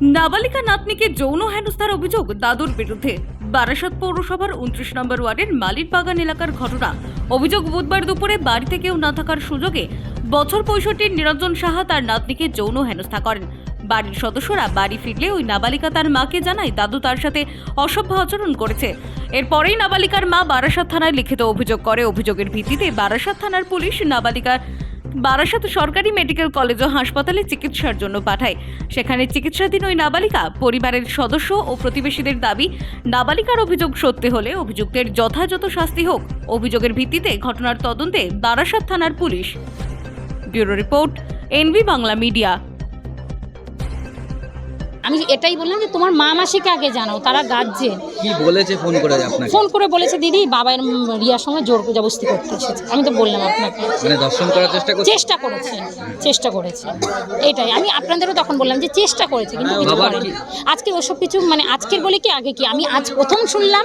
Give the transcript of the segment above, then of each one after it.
নাবালিকা নাতনিকে যৌন হেনস্থার অভিযোগ দাদুর বিরুদ্ধে। বারাসাত পৌরসভার উনত্রিশ নম্বর ওয়ার্ডের মালির বাগান এলাকার ঘটনা। অভিযোগ বুধবার দুপুরে বাড়িতে কেউ না থাকার সুযোগে বছর পঁয়ষট্টির নিরঞ্জন সাহা তার নাতনিকে যৌন হেনস্থা করেন। বাড়ির সদস্যরা বাড়ি ফিরলে ওই নাবালিকা তার মাকে জানায় দাদু তার সাথে অসভ্য আচরণ করেছে। এরপরেই নাবালিকার মা বারাসাত থানায় লিখিত অভিযোগ করে। অভিযোগের ভিত্তিতে বারাসাত থানার পুলিশ নাবালিকার বারাসাত সরকারি মেডিকেল কলেজ ও হাসপাতালে চিকিৎসার জন্য পাঠায়। সেখানে চিকিৎসাধীন ওই নাবালিকা পরিবারের সদস্য ও প্রতিবেশীদের দাবি, নাবালিকার অভিযোগ সত্যি হলে অভিযুক্তের যথাযথ শাস্তি হোক। অভিযোগের ভিত্তিতে ঘটনার তদন্তে বারাসাত থানার police. Bureau report NB Bangla media. আমি এটাই বললাম যে তোমার মা মাসিকে আগে জানাও তারা গার্জেন কি বলেছে ফোন করে আপনাকে? ফোন করে বলেছে দিদি বাবার রিয়ার সঙ্গে জোর জবস্তি করতে এসেছে। আমি তো বললাম আপনাকে। মানে দর্শন করার চেষ্টা করছে? চেষ্টা করেছে চেষ্টা করেছে। এটাই আমি আপনাদেরও তখন বললাম যে চেষ্টা করেছে কিন্তু কিছু করেনি। আজকে ওসব কিছু মানে আজকের বলে কি আগে কি? আমি আজ প্রথম শুনলাম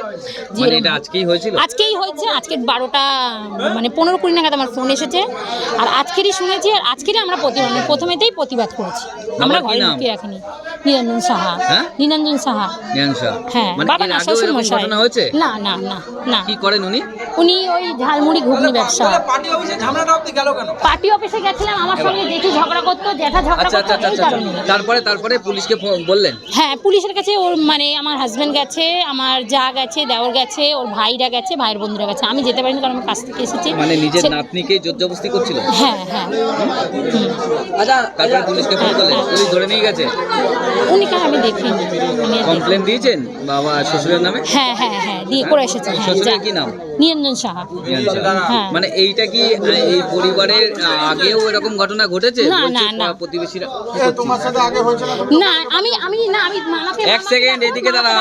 যে মানে এটা আজকেই হয়েছিল? আজকেই হয়েছে আজকে বারোটা মানে পনেরো কুড়ি নাগাদ আমার ফোন এসেছে। আর আজকেরই শুনেছি আর আজকেরই আমরা প্রতিবাদ প্রথমেতেই প্রতিবাদ করেছি। আমরা ঘরে? লুকিয়ে রাখিনি। নিরঞ্জন সাহা। হ্যাঁ? নিরঞ্জন সাহা। শাহ। হ্যাঁ মানে বাবা না শ্বশুর মশাই। ঘটনা হয়েছে? না না না না। কি করেন উনি? উনি ওই ঝালমুড়ি ঘুগনি ব্যবসা। পার্টি অফিসে ঝামেলাটা গেল কেন? পার্টি অফিসে গেছিলাম আমার সঙ্গে দেখি ঝগড়া করতো জ্যাঠা ঝগড়া আচ্ছা আচ্ছা করতো আচ্ছা এই আচ্ছা কারণে। তারপরে তারপরে পুলিশকে বললেন? হ্যাঁ পুলিশের কাছে ওর মানে আমার হাজব্যান্ড গেছে আমার যা গেছে দেওর গেছে ওর ভাইরা গেছে ভাইয়ের বন্ধুরা গেছে। আমি যেতে পারিনি কারণ আমার কাছ থেকে এসেছি। মানে নিজের নাতনিকে জোরজবস্তি করছিল? হ্যাঁ হ্যাঁ। হুম। তারপরে পুলিশকে ফোন করলেন। পুলিশ ধরে নিয়ে গেছে? উনি কার আমি দেখিনি। কমপ্লেন দিয়েছেন বাবা শ্বশুরের নামে? হ্যাঁ হ্যাঁ হ্যাঁ দিয়ে করে এসেছেন। হ্যাঁ শ্বশুরের কি নাম? নিরঞ্জন সাহা হ্যাঁ। মানে এইটা কি এই পরিবারের আগেও এরকম ঘটনা ঘটেছে? না, না, না। প্রতিবেশীরা তোমার সাথে আগে হয়েছিল না? আমি আমি না আমি মামাকে এক second, এদিকে দাঁড়ান।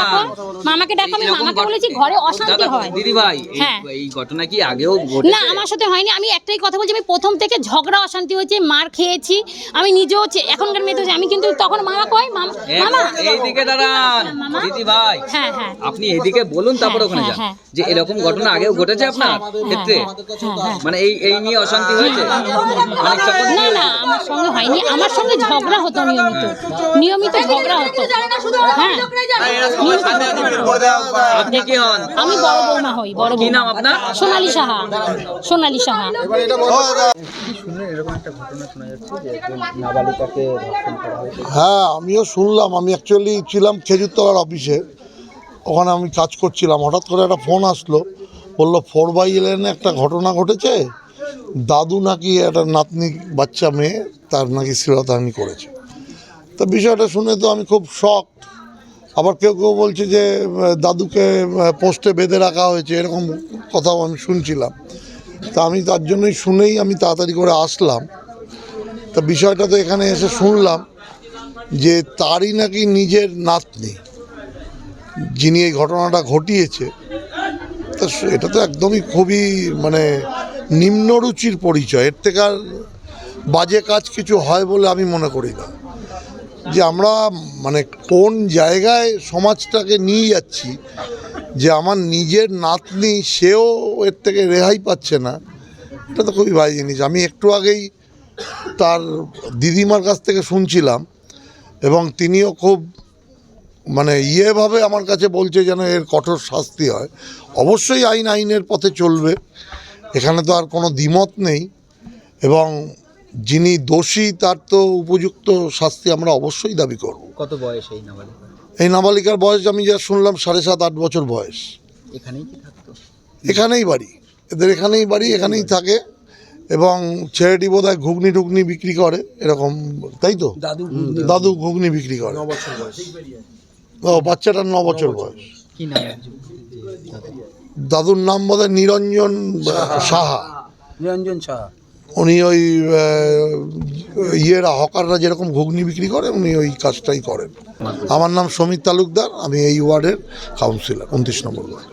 মামাকে ডাকো আমি মামাকে বলেছি ঘরে অশান্তি হয়। দিদি ভাই এই- হ্যাঁ। ঘটনা কি আগেও ঘটেছে? না আমার সাথে হয়নি। আমি একটাই কথা বলছি আমি প্রথম থেকে ঝগড়া অশান্তি হয়েছে মার খেয়েছি আমি নিজেও চে- এখনকার মেয়ে তো আমি কিন্তু তখন মামা কয় মামা এইদিকে দাঁড়ান দিদি ভাই। হ্যাঁ হ্যাঁ। আপনি এদিকে বলুন তারপর হ্যাঁ, ওখানে যান। যে এরকম ঘটনা আগেও ঘটেছে আপনার হ্যাঁ, ক্ষেত্রে হ্যাঁ, হ্যাঁ, হ্যাঁ। মানে এই এই নিয়ে অশান্তি হয়েছে মানে না না আমার সঙ্গে হয়নি আমার সঙ্গে ঝগড়া হতো নিয়মিত নিয়মিত ঝগড়া হতো হ্যাঁ আপনি কি হন আমি বড় বৌমা হই বড় কি নাম আপনার সোনালী সাহা সোনালী সাহা হ্যাঁ আমিও শুনলাম আমি অ্যাকচুয়ালি ছিলাম খেজুরতলার অফিসে ওখানে আমি কাজ করছিলাম হঠাৎ করে একটা ফোন আসলো বলল, ফোর বাই ইলেভেনে একটা ঘটনা ঘটেছে। দাদু নাকি একটা নাতনি বাচ্চা মেয়ে, তার নাকি শ্লীলতাহানি করেছে। তো বিষয়টা শুনে তো আমি খুব শখ আবার কেউ কেউ বলছে যে, দাদুকে পোস্টে বেঁধে রাখা হয়েছে, এরকম কথাও আমি শুনছিলাম। তা আমি তার জন্যই শুনেই আমি তাড়াতাড়ি করে আসলাম। তা বিষয়টা তো এখানে এসে শুনলাম যে, তারই নাকি নিজের নাতনি, যিনি এই ঘটনাটা ঘটিয়েছে তা এটা তো একদমই খুবই মানে নিম্নরুচির পরিচয়। এর থেকে আর বাজে কাজ কিছু হয় বলে আমি মনে করি না। যে আমরা মানে কোন জায়গায় সমাজটাকে নিয়ে যাচ্ছি, যে আমার নিজের নাতনি সেও এর থেকে রেহাই পাচ্ছে না, এটা তো খুবই ভালো জিনিস। আমি একটু আগেই তার দিদিমার কাছ থেকে শুনছিলাম এবং তিনিও খুব মানে ইয়েভাবে আমার কাছে বলছে যেন এর কঠোর শাস্তি হয়। অবশ্যই আইন আইনের পথে চলবে। এখানে তো আর কোনো দ্বিমত নেই। এবং যিনি দোষী তার তো উপযুক্ত শাস্তি আমরা অবশ্যই দাবি করব। কত বয়স এই নাবালিকা এই নাবালিকার বয়স আমি যা শুনলাম সাড়ে সাত আট বছর বয়স। এখানেই কি থাকতো? এখানেই বাড়ি। এদের এখানেই বাড়ি এখানেই থাকে। এবং ছেলেটি বোধ হয় ঘুগনি টুগনি বিক্রি করে এরকম তাই তো? দাদু দাদু ঘুগনি বিক্রি করে। বছর বয়স। ও বাচ্চাটার ন বছর বয়স। কি নাম দাদুর নাম বোধ হয় নিরঞ্জন সাহা। নিরঞ্জন সাহা। উনি ওই ইয়েরা হকাররা যেরকম ঘুগনি বিক্রি করে উনি ওই কাজটাই করেন। আমার নাম সমীর তালুকদার আমি এই ওয়ার্ডের কাউন্সিলর উনত্রিশ নম্বর ওয়ার্ড।